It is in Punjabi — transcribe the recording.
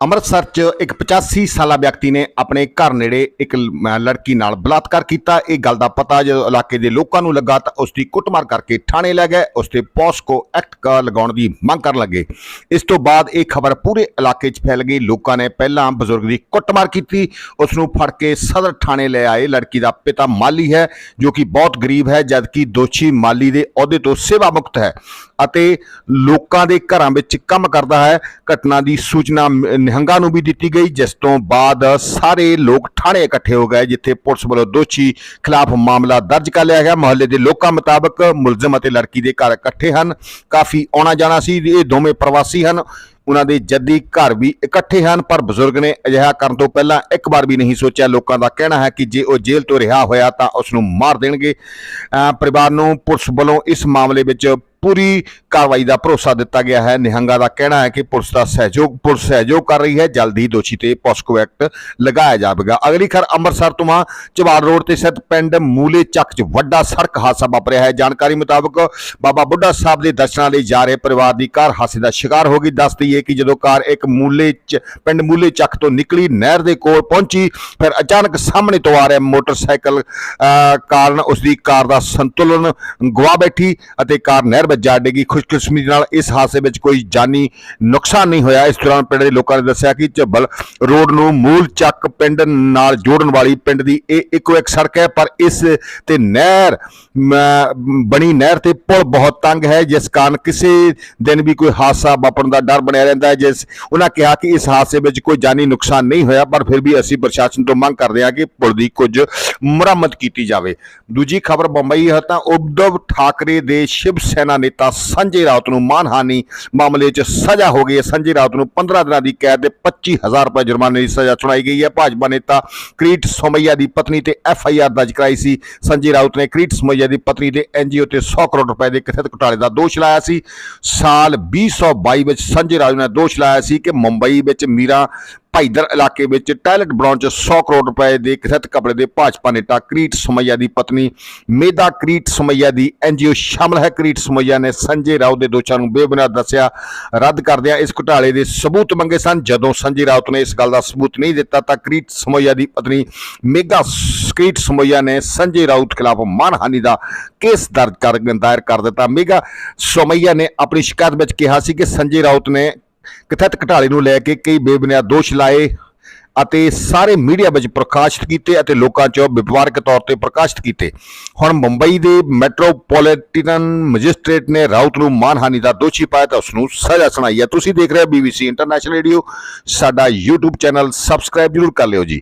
ਅੰਮ੍ਰਿਤਸਰ 'ਚ ਇੱਕ 85 ਸਾਲਾ ਵਿਅਕਤੀ ਨੇ ਆਪਣੇ ਘਰ ਨੇੜੇ ਇੱਕ ਲੜਕੀ ਨਾਲ ਬਲਾਤਕਾਰ ਕੀਤਾ। ਇਹ ਗੱਲ ਦਾ ਪਤਾ ਜਦੋਂ ਇਲਾਕੇ ਦੇ ਲੋਕਾਂ ਨੂੰ ਲੱਗਾ ਤਾਂ ਉਸ ਦੀ ਕੁੱਟਮਾਰ ਕਰਕੇ ਥਾਣੇ ਲੈ ਗਏ। ਉਸ ਤੇ ਪੋਸਕੋ ਐਕਟ ਲਗਾਉਣ ਦੀ ਮੰਗ ਕਰਨ ਲੱਗੇ। ਇਸ ਤੋਂ ਬਾਅਦ ਇਹ ਖਬਰ ਪੂਰੇ ਇਲਾਕੇ 'ਚ ਫੈਲ ਗਈ। ਲੋਕਾਂ ਨੇ ਪਹਿਲਾਂ ਬਜ਼ੁਰਗ ਦੀ ਕੁੱਟਮਾਰ ਕੀਤੀ। ਉਸ ਨੂੰ ਫੜ ਕੇ ਸਦਰ ਥਾਣੇ ਲੈ ਆਏ। ਲੜਕੀ ਦਾ ਪਿਤਾ ਮਾਲੀ ਹੈ, ਜੋ ਕਿ ਬਹੁਤ ਗਰੀਬ ਹੈ, ਜਦਕਿ ਦੋਸ਼ੀ ਮਾਲੀ ਦੇ ਅਹੁਦੇ ਤੋਂ ਸੇਵਾ ਮੁਕਤ ਹੈ ਅਤੇ ਲੋਕਾਂ ਦੇ ਘਰਾਂ ਵਿੱਚ ਕੰਮ ਕਰਦਾ ਹੈ। ਘਟਨਾ ਦੀ ਸੂਚਨਾ ਨਿਹੰਗਾਂ ਨੂੰ ਵੀ ਦਿੱਤੀ ਗਈ, ਜਿਸ ਤੋਂ ਬਾਅਦ ਸਾਰੇ ਲੋਕ ਥਾਣੇ ਇਕੱਠੇ ਹੋ ਗਏ, ਜਿੱਥੇ ਪੁਲਿਸ ਵੱਲੋਂ ਦੋਸ਼ੀ ਖਿਲਾਫ ਮਾਮਲਾ ਦਰਜ ਕਰ ਲਿਆ ਗਿਆ। ਮੁਹੱਲੇ ਦੇ ਲੋਕਾਂ ਮੁਤਾਬਕ ਮੁਲਜ਼ਮ ਅਤੇ ਲੜਕੀ ਦੇ ਘਰ ਇਕੱਠੇ ਹਨ। ਕਾਫੀ ਆਉਣਾ ਜਾਣਾ ਸੀ, ਇਹ ਦੋਵੇਂ ਪ੍ਰਵਾਸੀ ਹਨ। ਉਹਨਾਂ ਦੇ ਜੱਦੀ ਘਰ ਵੀ ਇਕੱਠੇ ਹਨ, ਪਰ ਬਜ਼ੁਰਗ ਨੇ ਅਜਿਹਾ ਕਰਨ ਤੋਂ ਪਹਿਲਾਂ ਇੱਕ ਵਾਰ ਵੀ ਨਹੀਂ ਸੋਚਿਆ। ਲੋਕਾਂ ਦਾ ਕਹਿਣਾ ਹੈ ਕਿ ਜੇ ਉਹ ਜੇਲ੍ਹ ਤੋਂ ਰਿਹਾ ਹੋਇਆ ਤਾਂ ਉਸ ਨੂੰ ਮਾਰ ਦੇਣਗੇ। ਅਹ ਪਰਿਵਾਰ ਨੂੰ ਪੁਲਿਸ ਵੱਲੋਂ ਇਸ ਮਾਮਲੇ ਵਿੱਚ ਪੂਰੀ ਕਾਰਵਾਈ ਦਾ ਭਰੋਸਾ ਦਿੱਤਾ ਗਿਆ ਹੈ। ਨਿਹੰਗਾ ਦਾ ਕਹਿਣਾ ਹੈ ਕਿ ਪੁਲਿਸ ਦਾ ਸਹਿਯੋਗ ਪੁਲਿਸ ਸਹਿਯੋਗ ਕਰ ਰਹੀ ਹੈ। ਜਲਦੀ ਦੋਸ਼ੀ ਤੇ ਪੋਸਕੋ ਐਕਟ ਲਗਾਇਆ ਜਾਵੇਗਾ। ਅਗਲੀ ਖਰ ਅੰਮ੍ਰਿਤਸਰ ਤੋਂ ਆ ਚਵਾੜ ਰੋਡ ਤੇ ਸਥਿਤ ਪਿੰਡ ਮੂਲੇ ਚੱਕ 'ਚ ਵੱਡਾ ਸੜਕ ਹਾਦਸਾ ਵਾਪਰਿਆ ਹੈ। ਜਾਣਕਾਰੀ ਮੁਤਾਬਕ ਬਾਬਾ ਬੁੱਢਾ ਸਾਹਿਬ ਦੇ ਦਰਸ਼ਨਾਂ ਲਈ ਜਾ ਰਹੇ ਪਰਿਵਾਰ ਦੀ ਕਾਰ ਹਾਦਸੇ ਦਾ ਸ਼ਿਕਾਰ ਹੋ ਗਈ। ਦੱਸ ਦਈਏ ਕਿ ਜਦੋਂ ਕਾਰ ਇੱਕ ਮੂਲੇ 'ਚ ਪਿੰਡ ਮੂਲੇ ਚੱਕ ਤੋਂ ਨਿਕਲੀ, ਨਹਿਰ ਦੇ ਕੋਲ ਪਹੁੰਚੀ, ਫਿਰ ਅਚਾਨਕ ਸਾਹਮਣੇ ਤੋਂ ਆ ਰਿਹਾ ਮੋਟਰਸਾਈਕਲ ਕਾਰਨ ਉਸ ਦੀ ਕਾਰ ਦਾ ਸੰਤੁਲਨ ਗਵਾ ਬੈਠੀ ਅਤੇ ਕਾਰ ਨਹਿਰ ਵਿੱਚ ਜਾ ਡਿੱਗੀ ਖੁਸ਼ਕਿਸਮਤੀ ਨਾਲ ਇਸ ਹਾਦਸੇ ਵਿੱਚ ਕੋਈ ਜਾਨੀ ਨੁਕਸਾਨ ਨਹੀਂ ਹੋਇਆ। ਇਸ ਦੌਰਾਨ ਪਿੰਡ ਦੇ ਲੋਕਾਂ ਨੇ ਦੱਸਿਆ ਕਿ ਝੱਬਲ ਰੋਡ ਨੂੰ ਮੂਲ ਚੱਕ ਪਿੰਡ ਨਾਲ ਜੋੜਨ ਵਾਲੀ ਪਿੰਡ ਦੀ ਇਹ ਇੱਕੋ ਇੱਕ ਸੜਕ ਹੈ, ਪਰ ਇਸ ਤੇ ਨਹਿਰ ਬਣੀ ਨਹਿਰ ਤੇ ਪੁਲ ਬਹੁਤ ਤੰਗ ਹੈ, ਜਿਸ ਕਾਰਨ ਕਿਸੇ ਦਿਨ ਵੀ ਕੋਈ ਹਾਦਸਾ ਵਾਪਰਨ ਦਾ ਡਰ ਬਣਿਆ ਰਹਿੰਦਾ ਹੈ, ਜਿਸ ਉਹਨਾਂ ਕਿਹਾ ਕਿ ਇਸ ਹਾਦਸੇ ਵਿੱਚ ਕੋਈ ਜਾਨੀ ਨੁਕਸਾਨ ਨਹੀਂ ਹੋਇਆ, ਪਰ ਫਿਰ ਵੀ ਅਸੀਂ ਪ੍ਰਸ਼ਾਸਨ ਤੋਂ ਮੰਗ ਕਰਦੇ ਹਾਂ ਕਿ ਪੁਲ ਦੀ ਕੁਝ ਮੁਰੰਮਤ ਕੀਤੀ ਜਾਵੇ। ਦੂਜੀ ਖਬਰ ਬੰਬਈ ਹੈ ਤਾਂ ਉद्धਵ ਠਾਕਰੇ ਦੇ ਸ਼ਿਵ ਸੈਨਾ ਨੇਤਾ ਸੰਜੇ ਰਾਉਤ ਨੂੰ ਮਾਨਹਾਨੀ ਮਾਮਲੇ 'ਚ ਸਜ਼ਾ ਹੋ ਗਈ ਹੈ। ਸੰਜੇ ਰਾਉਤ ਨੂੰ 15 ਦਿਨਾਂ ਦੀ ਕੈਦ ਤੇ 25000 ਰੁਪਏ ਜੁਰਮਾਨੇ ਦੀ ਸਜ਼ਾ ਸੁਣਾਈ ਗਈ ਹੈ। ਭਾਜਪਾ ਨੇਤਾ ਕ੍ਰੀਟ ਸੋਮਈਆ ਦੀ ਪਤਨੀ ਤੇ ਐਫ ਆਈ ਆਰ ਦਰਜ ਕਰਾਈ ਸੀ। ਸੰਜੇ ਰਾਉਤ ਨੇ ਕ੍ਰੀਟ ਸੋਮਈਆ ਦੀ ਪਤਨੀ ਦੇ ਐਨਜੀਓ ਤੇ 100 ਕਰੋੜ ਰੁਪਏ ਦੇ ਕਥਿਤ ਘੁਟਾਲੇ ਦਾ ਦੋਸ਼ ਲਾਇਆ ਸੀ। ਸਾਲ 2022 ਵਿੱਚ ਸੰਜੇ ਰਾਉਤ ਨੇ ਦੋਸ਼ ਲਾਇਆ ਸੀ ਕਿ ਮੁੰਬਈ ਵਿੱਚ ਮੀਰਾ ਭਾਈਦਰ ਇਲਾਕੇ ਵਿੱਚ ਟਾਇਲਟ ਬਣਾਉਣ 'ਚ 100 ਕਰੋੜ ਰੁਪਏ ਦੇ ਕਥਿਤ ਕਪੜੇ ਦੇ ਭਾਜਪਾ ਨੇਤਾ ਕ੍ਰੀਟ ਸਮਈਆ ਦੀ ਪਤਨੀ ਮੇਦਾ ਕ੍ਰੀਟ ਸਮਈਆ ਦੀ ਐਨਜੀਓ ਸ਼ਾਮਲ ਹੈ। ਕ੍ਰੀਟ ਸਮਈਆ ਨੇ ਸੰਜੇ ਰਾਉਤ ਦੇ ਦੋਸ਼ਾਂ ਨੂੰ ਬੇਬੁਨਿਆਦ ਦੱਸਿਆ, ਰੱਦ ਕਰਦਿਆਂ ਇਸ ਘੁਟਾਲੇ ਦੇ ਸਬੂਤ ਮੰਗੇ ਸਨ। ਜਦੋਂ ਸੰਜੇ ਰਾਉਤ ਨੇ ਇਸ ਗੱਲ ਦਾ ਸਬੂਤ ਨਹੀਂ ਦਿੱਤਾ, ਤਾਂ ਕ੍ਰੀਟ ਸਮਈਆ ਦੀ ਪਤਨੀ ਮੇਗਾ ਸ- ਕ੍ਰੀਟ ਸਮਈਆ ਨੇ ਸੰਜੇ ਰਾਉਤ ਖਿਲਾਫ ਮਾਨਹਾਨੀ ਦਾ ਕੇਸ ਦਰਜ ਕਰ ਦਾਇਰ ਕਰ ਦਿੱਤਾ। ਮੇਗਾ ਸਮਈਆ ਨੇ ਆਪਣੀ ਸ਼ਿਕਾਇਤ ਵਿੱਚ ਕਿਹਾ ਸੀ ਕਿ ਸੰਜੇ ਰਾਉਤ ਨੇ ਕਥਿਤ ਘਟਾਲੇ ਨੂੰ ਲੈ ਕੇ ਕਈ ਬੇਬੁਨਿਆਦ ਦੋਸ਼ ਲਾਏ ਅਤੇ ਸਾਰੇ ਮੀਡੀਆ ਵਿੱਚ ਪ੍ਰਕਾਸ਼ਿਤ ਕੀਤੇ ਅਤੇ ਲੋਕਾਂ 'ਚ ਵਪਾਰਕ ਤੌਰ ਤੇ ਪ੍ਰਕਾਸ਼ਿਤ ਕੀਤੇ। ਹੁਣ ਮੁੰਬਈ ਦੇ ਮੈਟਰੋਪੋਲੀਟਨ ਮੈਜਿਸਟ੍ਰੇਟ ਨੇ ਰਾਉਤ ਨੂੰ ਮਾਨਹਾਨੀ ਦਾ ਦੋਸ਼ੀ ਪਾਇਆ ਤਾਂ ਉਸ ਨੂੰ ਸਜ਼ਾ ਸੁਣਾਈ ਹੈ। ਤੁਸੀਂ ਦੇਖ ਰਹੇ ਹੋ BBC ਇੰਟਰਨੈਸ਼ਨਲ ਰੇਡੀਓ ਸਾਡਾ YouTube ਚੈਨਲ ਸਬਸਕ੍ਰਾਈਬ ਜ਼ਰੂਰ ਕਰ ਲਿਓ ਜੀ।